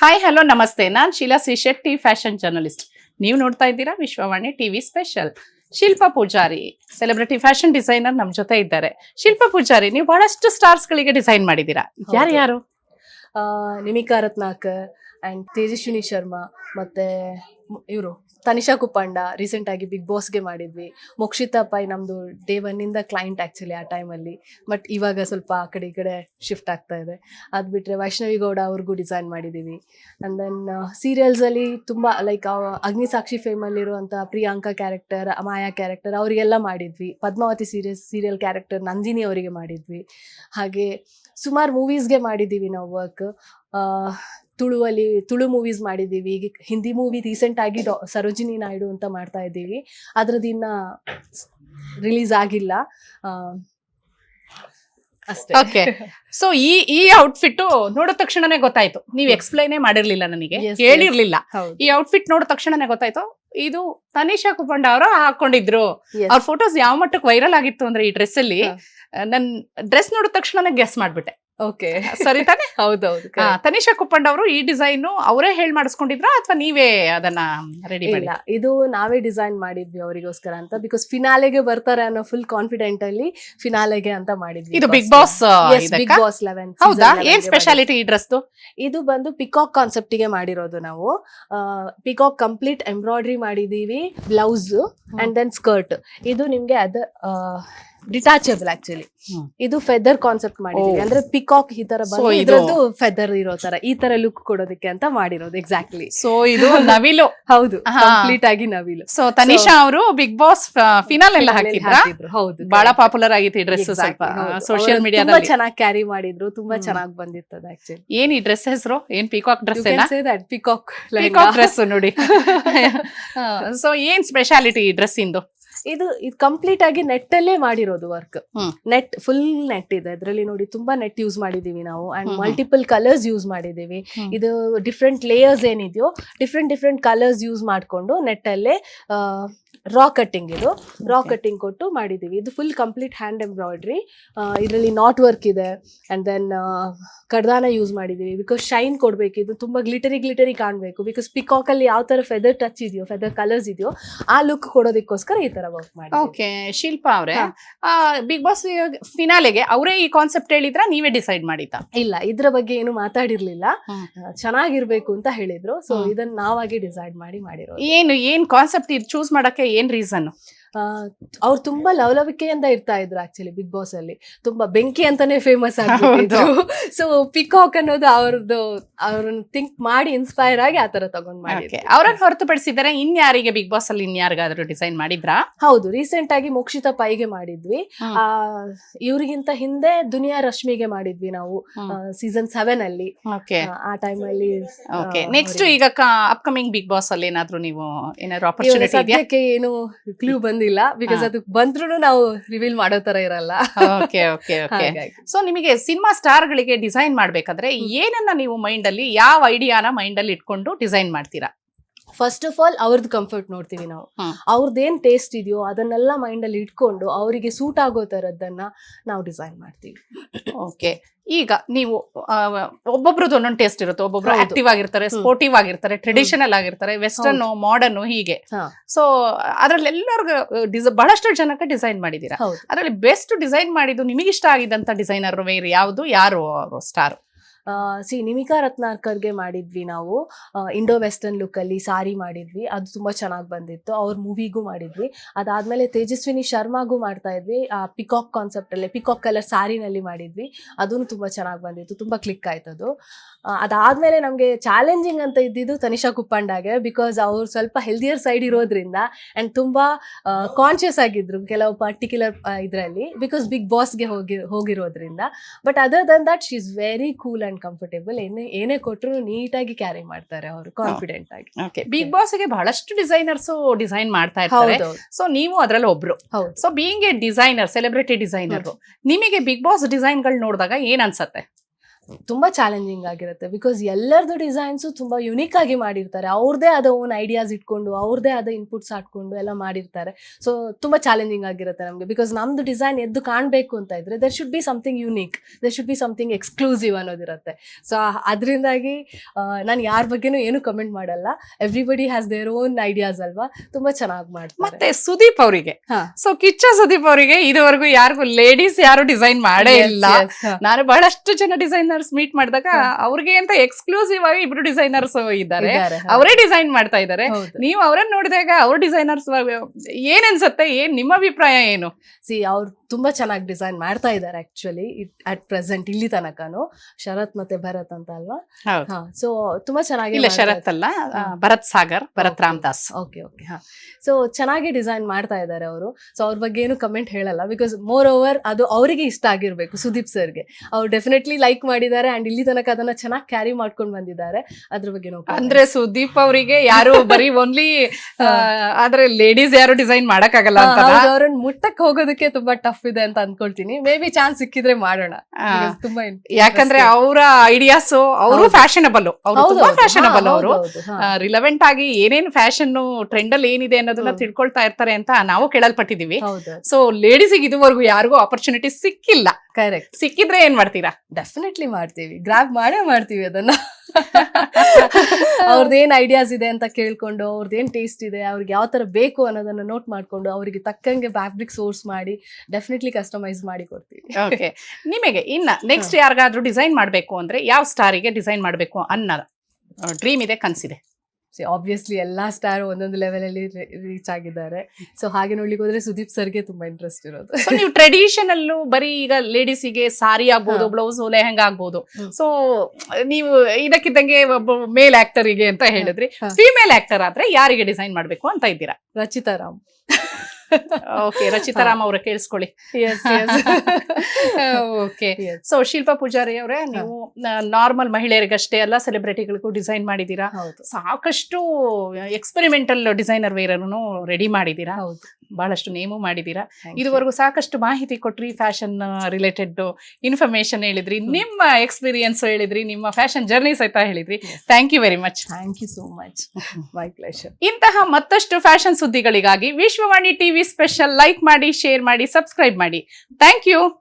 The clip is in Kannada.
ಹಾಯ್ ಹಲೋ ನಮಸ್ತೆ ನಾನು Sheela C Shetty fashion journalist. ನೀವು ನೋಡ್ತಾ ಇದ್ದೀರಾ Vishwavani TV special. Shilpa Poojary celebrity fashion designer ನಮ್ ಜೊತೆ ಇದ್ದಾರೆ. ಶಿಲ್ಪಾ ಪೂಜಾರಿ, ನೀವು ಬಹಳಷ್ಟು ಸ್ಟಾರ್ಸ್ ಗಳಿಗೆ ಡಿಸೈನ್ ಮಾಡಿದ್ದೀರಾ. ಯಾರು ಯಾರು ನಿಮಿಕಾ ರತ್ನಾಕರ್ ಆ್ಯಂಡ್ ತೇಜಸ್ವಿನಿ ಶರ್ಮಾ ಮತ್ತು ಇವರು, ತನಿಷಾ ಕುಪ್ಪಂಡ ರೀಸೆಂಟ್ ಆಗಿ ಬಿಗ್ ಬಾಸ್ಗೆ ಮಾಡಿದ್ವಿ. ಮೋಕ್ಷಿತಾ ಪೈ ನಮ್ಮದು ಡೇ ಒನ್ನಿಂದ ಕ್ಲೈಂಟ್ ಆ್ಯಕ್ಚುಲಿ ಆ ಟೈಮಲ್ಲಿ ಬಟ್ ಇವಾಗ ಸ್ವಲ್ಪ ಆ ಕಡೆ ಈ ಕಡೆ ಶಿಫ್ಟ್ ಆಗ್ತಾ ಇದೆ. ಅದು ಬಿಟ್ಟರೆ ವೈಷ್ಣವಿ ಗೌಡ ಅವ್ರಿಗೂ ಡಿಸೈನ್ ಮಾಡಿದ್ದೀವಿ ಆ್ಯಂಡ್ ದೆನ್ ಸೀರಿಯಲ್ಸಲ್ಲಿ ತುಂಬ ಲೈಕ್ ಅಗ್ನಿಸಾಕ್ಷಿ ಫೇಮಲ್ಲಿರುವಂಥ ಪ್ರಿಯಾಂಕಾ ಕ್ಯಾರೆಕ್ಟರ್ ಮಾಯಾ ಕ್ಯಾರೆಕ್ಟರ್ ಅವರಿಗೆಲ್ಲ ಮಾಡಿದ್ವಿ. Padmavathi serial serial character Nandini ಅವರಿಗೆ ಮಾಡಿದ್ವಿ. ಹಾಗೆ ಸುಮಾರು ಮೂವೀಸ್ಗೆ ಮಾಡಿದ್ದೀವಿ ನಾವು ವರ್ಕ್ ತುಳುವಲ್ಲಿ ತುಳು ಮೂವೀಸ್ ಮಾಡಿದ್ದೀವಿ ಈಗ ಹಿಂದಿ ಮೂವಿ ರೀಸೆಂಟ್ ಆಗಿ ಡಾ ಸರೋಜಿನಿ ನಾಯ್ಡು ಅಂತ ಮಾಡ್ತಾ ಇದ್ದೀವಿ. ಅದ್ರದ್ದು ಇನ್ನ ರಿಲೀಸ್ ಆಗಿಲ್ಲ. Okay. ಸೊ ಈ ಈ ಔಟ್ಫಿಟ್ ನೋಡಿದ ತಕ್ಷಣನೇ ಗೊತ್ತಾಯ್ತು. ನೀವು ಎಕ್ಸ್ಪ್ಲೈನೇ ಮಾಡಿರ್ಲಿಲ್ಲ ನನಗೆ. ಹೇಳಿರ್ಲಿಲ್ಲ ಈ ಔಟ್ಫಿಟ್ ನೋಡಿದ ತಕ್ಷಣನೇ ಗೊತ್ತಾಯ್ತು. ಇದು ತನಿಷಾ ಕುಪಂಡ ಅವರು ಹಾಕೊಂಡಿದ್ರು. ಅವ್ರ ಫೋಟೋಸ್ ಯಾವ ಮಟ್ಟಕ್ಕೆ ವೈರಲ್ ಆಗಿತ್ತು ಅಂದ್ರೆ ಈ ಡ್ರೆಸ್ ಅಲ್ಲಿ. ನನ್ ಡ್ರೆಸ್ ನೋಡಿದ ತಕ್ಷಣ ಗೆಸ್ ಮಾಡ್ಬಿಟ್ಟೆ ಓಕೆ. ಸರಿ ತಾನೆ ಹೌದೌದು ತನಿಷಾ ಕುಪ್ಪಂಡ್ ಅವರು ಈ ಡಿಸೈನ್ ಅವರೇ ಹೇಳ್ ಮಾಡಿಸ್ಕೊಂಡಿದ್ರ ಅಥವಾ ನೀವೇ ಅದನ್ನ ರೆಡಿ ಇಲ್ಲ ಇದು ನಾವೇ ಡಿಸೈನ್ ಮಾಡಿದ್ವಿ ಅವರಿಗೋಸ್ಕರ ಅಂತ ಬಿಕಾಸ್ ಫಿನಾಲೆಗೆ ಬರ್ತಾರೆ ಅನ್ನೋ ಫುಲ್ ಕಾನ್ಫಿಡೆಂಟ್ ಅಲ್ಲಿ ಫಿನಾಲೆಗೆ ಅಂತ ಮಾಡಿದ್ವಿ ಇದು big boss big boss eleven ಹೌದಾ? ಏನ್ ಸ್ಪೆಷಾಲಿಟಿ ಈ ಡ್ರೆಸ್ ಇದು ಬಂದು ಪಿಕಾಕ್ ಕಾನ್ಸೆಪ್ಟಿಗೆ ಮಾಡಿರೋದು ನಾವು. ಪಿಕಾಕ್ ಕಂಪ್ಲೀಟ್ ಎಂಬ್ರಾಯ್ಡ್ರಿ ಮಾಡಿದೀವಿ ಬ್ಲೌಸ್ ಅಂಡ್ ದೆನ್ ಸ್ಕರ್ಟ್ ಇದು ನಿಮ್ಗೆ ಅದ ಡಿಟಾಚಬಲ್ ಆಕ್ಚುಲಿ ಇದು ಫೆದರ್ ಕಾನ್ಸೆಪ್ಟ್ ಮಾಡಿದೀವಿ ಅಂದ್ರೆ ಪಿಕಾಕ್ ಈ ತರ So ಬಂದು ಇದು- ಇದ್ರದ್ದು ಫೆದರ್ ಇರೋ ತರ. ಈ ತರ ಲುಕ್ ಕೊಡೋದಕ್ಕೆ ಅಂತ ಮಾಡಿರೋದು ಎಕ್ಸಾಕ್ಟ್ಲಿ ಸೊ ಇದು ನವಿಲು. ಹೌದು. ಹಾ. ಕಂಪ್ಲೀಟ್ ಆಗಿ ನವಿಲು. ಸೊ ತನಿಷಾ ಅವರು ಬಿಗ್ ಬಾಸ್ ಫಿನಾಲ್ ಎಲ್ಲ ಹಾಕಿದ್ರ? ಹಾಕಿದ್ರು, ಹೌದು ಬಹಳ ಪಾಪುಲರ್ ಪಾಪ್ಯುಲರ್ ಆಗಿತ್ತು ಈ ಡ್ರೆಸ್ Exactly, ಸ್ವಲ್ಪ ಹೌದು. ಸೋಷಿಯಲ್ ಅವ್ರು ಮೀಡಿಯಾದಲ್ಲಿ ತುಂಬಾ ಚೆನ್ನಾಗಿ ಕ್ಯಾರಿ ಮಾಡಿದ್ರು ತುಂಬಾ ಹ್ಮ್. ಚೆನ್ನಾಗಿ ಬಂದಿತ್ತು ಆಕ್ಚುಲಿ ಏನ್ ಈ ಡ್ರೆಸ್ ಹೆಸರು? ಏನ್ ಪಿಕಾಕ್ ಡ್ರೆಸ್ ಏನ? ಪಿಕಾಕ್ ಪಿಕಾಕ್ ಡ್ರೆಸ್ ನೋಡಿ. ಸೊ ಏನ್ ಸ್ಪೆಷಾಲಿಟಿ ಈ ಡ್ರೆಸ್ ಇಂದು? ಇದು ಇದು ಕಂಪ್ಲೀಟ್ ಆಗಿ ನೆಟ್ ಅಲ್ಲೇ ಮಾಡಿರೋದು ವರ್ಕ್. ನೆಟ್ ಫುಲ್ ನೆಟ್ ಇದೆ. ಅದರಲ್ಲಿ ನೋಡಿ ತುಂಬಾ ನೆಟ್ ಯೂಸ್ ಮಾಡಿದೀವಿ ನಾವು. ಅಂಡ್. ಮಲ್ಟಿಪಲ್ ಕಲರ್ಸ್ ಯೂಸ್ ಮಾಡಿದೀವಿ. ಇದು ಡಿಫ್ರೆಂಟ್ ಲೇಯರ್ಸ್ ಏನಿದೆಯೋ ಡಿಫ್ರೆಂಟ್ ಡಿಫ್ರೆಂಟ್ ಕಲರ್ಸ್ ಯೂಸ್ ಮಾಡಿಕೊಂಡು ನೆಟ್ಟಲ್ಲೇ ರಾ ಕಟ್ಟಿಂಗ್ ಇದು. ರಾ. ಕಟ್ಟಿಂಗ್ ಕೊಟ್ಟು ಮಾಡಿದೀವಿ. ಇದು ಫುಲ್ ಕಂಪ್ಲೀಟ್ ಹ್ಯಾಂಡ್ ಎಂಬ್ರಾಯ್ಡ್ರಿ ಇದರಲ್ಲಿ ನಾಟ್ ವರ್ಕ್ ಇದೆ. ಅಂಡ್ ದೆನ್ ಕಡ್ದಾನ ಯೂಸ್ ಮಾಡಿದೀವಿ. ಬಿಕಾಸ್ ಶೈನ್ ಕೊಡಬೇಕು. ಇದು ತುಂಬಾ ಗ್ಲಿಟರಿ ಗ್ಲಿಟರಿ ಕಾಣಬೇಕು. ಬಿಕಾಸ್ ಪಿಕಾಕಲ್ಲಿ ಯಾವ ಥರ ಫೆದರ್ ಟಚ್ ಇದೆಯೋ ಫೆದರ್ ಕಲರ್ಸ್ ಇದೆಯೋ ಆ ಲುಕ್ ಕೊಡೋದಕ್ಕೋಸ್ಕರ ಈ ಥರ ವರ್ಕ್ ಮಾಡಿ ಓಕೆ ಶಿಲ್ಪಾ ಅವರೇ. ಬಿಗ್ ಬಾಸ್ ಫಿನಾಲೆಗೆ ಅವರೇ ಈ ಕಾನ್ಸೆಪ್ಟ್ ಹೇಳಿದ್ರ ನೀವೇ ಡಿಸೈಡ್ ಮಾಡಿತಾ ಇಲ್ಲ ಇದ್ರ ಬಗ್ಗೆ ಏನು ಮಾತಾಡಿರ್ಲಿಲ್ಲ. ಚೆನ್ನಾಗಿರ್ಬೇಕು ಅಂತ ಹೇಳಿದ್ರು. ಸೊ. ಇದನ್ನ ನಾವಾಗಿ ಡಿಸೈಡ್ ಮಾಡಿ ಮಾಡಿರೋ ಏನು ಏನ್ ಕಾನ್ಸೆಪ್ಟ್ ಇದು ಚೂಸ್ ಮಾಡಕ್ಕೆ ಏನ್ ರೀಸನ್ ಅವ್ರು ತುಂಬಾ ಲವಲವಿಕೆಯಿಂದ ಇರ್ತಾ ಇದ್ರು ಆಕ್ಚುಲಿ ಬಿಗ್ ಬಾಸ್ ಅಲ್ಲಿ. ತುಂಬಾ ಬೆಂಕಿ ಅಂತಾನೆ ಫೇಮಸ್ ಆಗಿದ್ರು ಸೊ ಪಿಕಾಕ್ ಅನ್ನೋದು ಅವ್ರದ್ದು ಅವ್ರನ್ನ ಥಿಂಕ್ ಮಾಡಿ ಇನ್ಸ್ಪೈರ್ ಆಗಿ ಆತರ ತಗೊಂಡ್ ಮಾಡಿ ಅವ್ರನ್ನ ಹೊರತುಪಡಿಸಿದರೆ ಇನ್ಯಾರಿಗೆ ಬಿಗ್ ಬಾಸ್ ಅಲ್ಲಿ ಇನ್ಯಾರಿಗಾದ್ರೂ ಡಿಸೈನ್ ಮಾಡಿದ್ರಾ? ಹೌದು ರೀಸೆಂಟ್ ಆಗಿ ಮೋಕ್ಷಿತ ಪೈಗೆ ಮಾಡಿದ್ವಿ. ಆ ಇವ್ರಿಗಿಂತ ಹಿಂದೆ ದುನಿಯಾ ರಶ್ಮಿಗೆ ಮಾಡಿದ್ವಿ ನಾವು ಸೀಸನ್ ಸೆವೆನ್ ಅಲ್ಲಿ. ಆ, ಟೈಮ್ ಅಲ್ಲಿ ಓಕೆ ನೆಕ್ಸ್ಟ್ ಈಗ ಅಪ್ಕಮಿಂಗ್ ಬಿಗ್ ಬಾಸ್ ಅಲ್ಲಿ ಏನಾದ್ರೂ ನೀವು ಏನಾದ್ರು ಆಪರ್ಚುನಿಟಿ ಏನು ಕ್ಲೂ ಬಂದಿಲ್ಲ ಬಿಕಾಸ್ ಅದು ಬಂದ್ರು ನಾವು ರಿವೀಲ್ ಮಾಡೋ ತರ ಇರಲ್ಲ. Okay okay okay. ಸೊ ನಿಮಗೆ ಸಿನಿಮಾ ಸ್ಟಾರ್ ಗಳಿಗೆ ಡಿಸೈನ್ ಮಾಡ್ಬೇಕಾದ್ರೆ ಏನನ್ನ ನೀವು ಮೈಂಡ್ ಅಲ್ಲಿ ಯಾವ ಐಡಿಯಾನ ಮೈಂಡ್ ಅಲ್ಲಿ ಇಟ್ಕೊಂಡು ಡಿಸೈನ್ ಮಾಡ್ತೀರಾ? ಫಸ್ಟ್ ಆಫ್ ಆಲ್ ಅವ್ರದ್ದು ಕಂಫರ್ಟ್ ನೋಡ್ತೀವಿ ನಾವು. ಅವ್ರದ್ದೇನು ಟೇಸ್ಟ್ ಇದೆಯೋ ಅದನ್ನೆಲ್ಲ ಮೈಂಡಲ್ಲಿ ಇಟ್ಕೊಂಡು ಅವರಿಗೆ ಸೂಟ್ ಆಗೋ ತರದ್ದನ್ನ ನಾವು ಡಿಸೈನ್ ಮಾಡ್ತೀವಿ. ಓಕೆ ಈಗ ನೀವು ಒಬ್ಬೊಬ್ರದ್ದು ಒಂದೊಂದು ಟೇಸ್ಟ್ ಇರುತ್ತೆ. ಒಬ್ಬೊಬ್ರು ಆಕ್ಟಿವ್ ಆಗಿರ್ತಾರೆ ಸ್ಪೋರ್ಟಿವ್ ಆಗಿರ್ತಾರೆ ಟ್ರೆಡಿಷನಲ್ ಆಗಿರ್ತಾರೆ ವೆಸ್ಟರ್ನ್ ಮಾಡರ್ನು ಹೀಗೆ. ಸೊ ಅದ್ರಲ್ಲಿ ಎಲ್ಲರಿಗೂ ಡಿಸ ಬಹಳಷ್ಟು ಜನಕ್ಕೆ ಡಿಸೈನ್ ಮಾಡಿದೀರಾ. ಅದರಲ್ಲಿ ಬೆಸ್ಟ್ ಡಿಸೈನ್ ಮಾಡಿದ್ದು ನಿಮಗೆ ಇಷ್ಟ ಆಗಿದ್ದಂತ ಡಿಸೈನರ್ ವೇರ್ ಯಾವುದು? ಯಾರು ಸ್ಟಾರ್ ಸಿ ನಿಮಿಕಾ ರತ್ನಾಕರ್ಗೆ ಮಾಡಿದ್ವಿ ನಾವು. ಇಂಡೋ ವೆಸ್ಟರ್ನ್ ಲುಕ್ಕಲ್ಲಿ ಸಾರಿ ಮಾಡಿದ್ವಿ. ಅದು ತುಂಬಾ ಚೆನ್ನಾಗಿ ಬಂದಿತ್ತು. ಅವ್ರ ಮೂವಿಗೂ ಮಾಡಿದ್ವಿ. ಅದಾದ್ಮೇಲೆ ತೇಜಸ್ವಿನಿ ಶರ್ಮಾಗೂ ಮಾಡ್ತಾ ಇದ್ವಿ. ಪಿಕಾಕ್ ಕಾನ್ಸೆಪ್ಟ್ ಅಲ್ಲಿ ಪಿಕಾಕ್ ಕಲರ್ ಸಾರಿನಲ್ಲಿ ಮಾಡಿದ್ವಿ. ಅದೂ ತುಂಬಾ ಚೆನ್ನಾಗಿ ಬಂದಿತ್ತು. ತುಂಬಾ ಕ್ಲಿಕ್ ಆಯ್ತು ಅದು ಆ, ಅದಾದ್ಮೇಲೆ ನಮಗೆ ಚಾಲೆಂಜಿಂಗ್ ಅಂತ ಇದ್ದಿದ್ದು ತನಿಷಾ ಕುಪ್ಪಂಡಾಗೆ ಬಿಕಾಸ್ ಅವ್ರು ಸ್ವಲ್ಪ ಹೆಲ್ದಿಯರ್ ಸೈಡ್ ಇರೋದ್ರಿಂದ ಆ್ಯಂಡ್ ತುಂಬಾ ಕಾನ್ಷಿಯಸ್ ಆಗಿದ್ರು ಕೆಲವು ಪರ್ಟಿಕ್ಯುಲರ್ ಇದರಲ್ಲಿ ಬಿಕಾಸ್ ಬಿಗ್ ಬಾಸ್ಗೆ ಹೋಗಿ ಹೋಗಿರೋದ್ರಿಂದ. But other than that she is very cool and comfortable ಏನೇ ಏನೇ ಕೊಟ್ಟರು ನೀಟಾಗಿ ಕ್ಯಾರಿ ಮಾಡ್ತಾರೆ ಅವರು ಕಾನ್ಫಿಡೆಂಟ್ ಆಗಿ. ಓಕೆ ಬಿಗ್ ಬಾಸ್ಗೆ ಬಹಳಷ್ಟು ಡಿಸೈನರ್ಸ್ ಡಿಸೈನ್ ಮಾಡ್ತಾ ಇರ್ತಾರೆ. ಸೊ ನೀವು ಅದರಲ್ಲಿ ಒಬ್ರು. So being a designer celebrity designer ನಿಮಗೆ ಬಿಗ್ ಬಾಸ್ ಡಿಸೈನ್ಗಳು ನೋಡಿದಾಗ ಏನ್ ಅನ್ಸತ್ತೆ? ತುಂಬಾ ಚಾಲೆಂಜಿಂಗ್ ಆಗಿರುತ್ತೆ. ಬಿಕಾಸ್ ಎಲ್ಲರದು ಡಿಸೈನ್ಸು ತುಂಬಾ ಯುನೀಕ್ ಆಗಿ ಮಾಡಿರ್ತಾರೆ. ಅವ್ರದೇ ಆದ ಓನ್ ಐಡಿಯಾಸ್ ಇಟ್ಕೊಂಡು ಅವ್ರದೇ ಆದ ಇನ್ಪುಟ್ಸ್ ಹಾಕ್ಕೊಂಡು ಎಲ್ಲ ಮಾಡಿರ್ತಾರೆ. ಸೊ ತುಂಬಾ ಚಾಲೆಂಜಿಂಗ್ ಆಗಿರುತ್ತೆ ನಮಗೆ. ಬಿಕಾಸ್ ನಮ್ದು ಡಿಸೈನ್ ಎದ್ದು ಕಾಣಬೇಕು ಅಂತ ಇದ್ರೆ there should be something unique there should be something exclusive ಅನ್ನೋದಿರುತ್ತೆ. So ಅದರಿಂದಾಗಿ ನಾನು ಯಾರ ಬಗ್ಗೆನೂ ಏನು ಕಮೆಂಟ್ ಮಾಡಲ್ಲ. Everybody has their own ideas ಅಲ್ವಾ? ತುಂಬಾ ಚೆನ್ನಾಗಿ ಮಾಡ್ತಾರೆ. ಮತ್ತೆ ಸುದೀಪ್ ಅವರಿಗೆ. ಸೊ ಕಿಚ್ಚ ಸುದೀಪ್ ಅವರಿಗೆ ಇದುವರೆಗೂ ಯಾರಿಗೂ ಲೇಡೀಸ್ ಯಾರು ಡಿಸೈನ್ ಮಾಡೇ ಇಲ್ಲ. ನಾನು ಬಹಳಷ್ಟು ಜನ ಡಿಸೈನರ್ಸ್ ಮೀಟ್ ಮಾಡಿದಾಗ. ಅವ್ರಿಗೆ ಅಂತ ಎಕ್ಸ್ಕ್ಲೂಸಿವ್ ಆಗಿ ಇಬ್ರು ಡಿಸೈನರ್ಸ್ ಇದ್ದಾರೆ. ಅವರೇ ಡಿಸೈನ್ ಮಾಡ್ತಾ ಇದ್ದಾರೆ. ನೀವು ಅವರನ್ನ ನೋಡಿದಾಗ ಅವ್ರ ಡಿಸೈನರ್ಸ್ ಏನ್ ಅನ್ಸುತ್ತೆ? ಏನ್ ನಿಮ್ಮ ಅಭಿಪ್ರಾಯ ಏನು? ಸಿ ಅವ್ರು ತುಂಬಾ ಚೆನ್ನಾಗಿ ಡಿಸೈನ್ ಮಾಡ್ತಾ ಇದ್ದಾರೆ ಆಕ್ಚುಲಿ ಅಟ್ ಪ್ರೆಸೆಂಟ್ ಇಲ್ಲಿ ತನಕನು. ಶರತ್ ಮತ್ತೆ ಭರತ್ ಅಂತ ಅಲ್ವಾ. ಹಾ ಸೊ ತುಂಬಾ ಚೆನ್ನಾಗಿ ಇಲ್ಲ ಶರತ್ ಅಲ್ಲ ಭರತ್ ಸಾಗರ್ ಭರತ್. ರಾಮದಾಸ್. ಓಕೆ ಓಕೆ ಹಾ. ಸೊ ಚೆನ್ನಾಗಿ ಡಿಸೈನ್ ಮಾಡ್ತಾ ಇದ್ದಾರೆ ಅವರು. ಸೊ ಅವ್ರ ಬಗ್ಗೆ ಏನು ಕಮೆಂಟ್ ಹೇಳಲ್ಲ ಬಿಕಾಸ್ ಮೋರ್ ಓವರ್ ಅದು ಅವರಿಗೆ ಇಷ್ಟ ಆಗಿರ್ಬೇಕು ಸುದೀಪ್ ಸರ್ಗೆ. ಅವ್ರು ಡೆಫಿನೆಟ್ಲಿ ಲೈಕ್ ಮಾಡಿದ್ದಾರೆ ಅಂಡ್ ಇಲ್ಲಿ ತನಕ ಅದನ್ನ ಚೆನ್ನಾಗಿ ಕ್ಯಾರಿ ಮಾಡ್ಕೊಂಡು ಬಂದಿದ್ದಾರೆ. ಅದ್ರ ಬಗ್ಗೆ ಅಂದ್ರೆ ಸುದೀಪ್ ಅವರಿಗೆ ಯಾರು ಬರೀ ಓನ್ಲಿ. ಆದ್ರೆ ಲೇಡೀಸ್ ಯಾರು ಡಿಸೈನ್ ಮಾಡಕ್ಕಾಗಲ್ಲ ಆಗಲ್ಲ ಅಂತ ಅವ್ರನ್ನ ಮುಟ್ಟಕ್ ಹೋಗೋದಕ್ಕೆ ತುಂಬಾ ಟಫ್ ಇದೆ ಅಂತ ಅನ್ಕೊಳ್ತೀನಿ. ಮೇ ಬಿ ಚಾನ್ಸ್ ಸಿಕ್ಕಿದ್ರೆ ಮಾಡೋಣ. ತುಂಬಾ ಯಾಕಂದ್ರೆ. ಅವರ ಐಡಿಯಾಸ್ ಅವರು. ಫ್ಯಾಷನಬಲ್ ಅವರು ಫ್ಯಾಷನಬಲ್ ಅವರು. ರಿಲೆವೆಂಟ್ ಆಗಿ ಏನೇನ್ ಫ್ಯಾಷನ್ ಟ್ರೆಂಡ್ ಅಲ್ಲಿ ಏನಿದೆ ಅನ್ನೋದನ್ನ. ತಿಳ್ಕೊಳ್ತಾ ಇರ್ತಾರೆ ಅಂತ ನಾವು ಕೇಳಲ್ಪಟ್ಟಿದೀವಿ ಸೊ ಲೇಡೀಸ್ ಇದುವರೆಗೂ ಯಾರಿಗೂ ಆಪರ್ಚುನಿಟಿ ಸಿಕ್ಕಿಲ್ಲ. ಕರೆಕ್ಟ್ ಸಿಕ್ಕಿದ್ರೆ ಏನ್ ಮಾಡ್ತೀರಾ? ಡೆಫಿನೆಟ್ಲಿ ಮಾಡ್ತೀವಿ. ಗ್ರಾಬ್ ಮಾಡೇ ಮಾಡ್ತೀವಿ ಅದನ್ನ. ಅವ್ರದ್ದೇನ್ ಐಡಿಯಾಸ್ ಇದೆ ಅಂತ ಕೇಳ್ಕೊಂಡು ಅವ್ರದ್ದೇನ್ ಟೇಸ್ಟ್ ಇದೆ ಅವ್ರಿಗೆ ಯಾವ ತರ ಬೇಕು ಅನ್ನೋದನ್ನ ನೋಟ್ ಮಾಡ್ಕೊಂಡು ಅವರಿಗೆ ತಕ್ಕಂಗೆ ಫ್ಯಾಬ್ರಿಕ್ ಸೋರ್ಸ್ ಮಾಡಿ ಡೆಫಿನೆಟ್ಲಿ ಕಸ್ಟಮೈಸ್ ಮಾಡಿ ಕೊಡ್ತೀವಿ ಓಕೆ ನಿಮಗೆ ಇನ್ನ ನೆಕ್ಸ್ಟ್ ಯಾರಿಗಾದ್ರೂ ಡಿಸೈನ್ ಮಾಡಬೇಕು ಅಂದ್ರೆ ಯಾವ ಸ್ಟಾರಿಗೆ ಡಿಸೈನ್ ಮಾಡಬೇಕು ಅನ್ನೋ ಡ್ರೀಮ್ ಇದೆ ಕನ್ಸಿದೆ? ಆಬ್ವಿಯಸ್ಲಿ ಎಲ್ಲ ಸ್ಟಾರ್ ಒಂದೊಂದು ಲೆವೆಲಲ್ಲಿ ರೀಚ್ ಆಗಿದ್ದಾರೆ. ಸೊ ಹಾಗೆ ನೋಡ್ಲಿಕ್ಕೆ ಹೋದ್ರೆ ಸುದೀಪ್ ಸರ್ಗೆ ತುಂಬಾ ಇಂಟ್ರೆಸ್ಟ್ ಇರೋದು. ಸೊ ನೀವು ಟ್ರೆಡಿಷನಲ್ ಬರೀ ಈಗ ಲೇಡೀಸಿಗೆ ಸಾರಿ ಆಗ್ಬೋದು. ಬ್ಲೌಸ್ ಲೆಹಂಗಾ ಆಗ್ಬೋದು. ಸೊ ನೀವು ಇದಕ್ಕಿದ್ದಂಗೆ ಒಬ್ಬ ಮೇಲ್ ಆಕ್ಟರಿಗೆ ಅಂತ ಹೇಳಿದ್ರಿ. ಫಿಮೇಲ್ ಆಕ್ಟರ್ ಆದ್ರೆ ಯಾರಿಗೆ ಡಿಸೈನ್ ಮಾಡ್ಬೇಕು ಅಂತ ಇದ್ದೀರಾ? ರಚಿತಾ ರಾಮ್. ಓಕೆ ರಚಿತಾ ರಾಮ್ ಅವರ ಕೇಳಿಸ್ಕೊಳ್ಳಿ. ಓಕೆ ಸೊ ಶಿಲ್ಪಾ ಪೂಜಾರಿ ಅವರೇ ನೀವು ನಾರ್ಮಲ್ ಮಹಿಳೆಯರಿಗಷ್ಟೇ ಅಲ್ಲ ಸೆಲೆಬ್ರಿಟಿಗಳಿಗೂ ಡಿಸೈನ್ ಮಾಡಿದೀರಾ ಸಾಕಷ್ಟು ಎಕ್ಸ್ಪೆರಿಮೆಂಟಲ್ ಡಿಸೈನರ್ ವೇರನ್ನು ರೆಡಿ ಮಾಡಿದೀರಾ ಹೌದು. ಬಹಳಷ್ಟು ನೇಮು ಮಾಡಿದ್ದೀರಾ ಇದುವರೆಗೂ ಸಾಕಷ್ಟು ಮಾಹಿತಿ ಕೊಟ್ರಿ ಫ್ಯಾಷನ್ ರಿಲೇಟೆಡ್ ಇನ್ಫಾರ್ಮೇಶನ್ ಹೇಳಿದ್ರಿ. ನಿಮ್ಮ ಎಕ್ಸ್ಪೀರಿಯನ್ಸ್ ಹೇಳಿದ್ರಿ ನಿಮ್ಮ ಫ್ಯಾಷನ್ ಜರ್ನಿ ಸಹಿತ ಹೇಳಿದ್ರಿ. Thank you very much thank you so much my pleasure ಇಂತಹ ಮತ್ತಷ್ಟು ಫ್ಯಾಷನ್ ಸುದ್ದಿಗಳಿಗಾಗಿ ವಿಶ್ವವಾಣಿ ಟಿವಿ ಸ್ಪೆಷಲ್ ಲೈಕ್ ಮಾಡಿ ಶೇರ್ ಮಾಡಿ ಸಬ್ಸ್ಕ್ರೈಬ್ ಮಾಡಿ. Thank you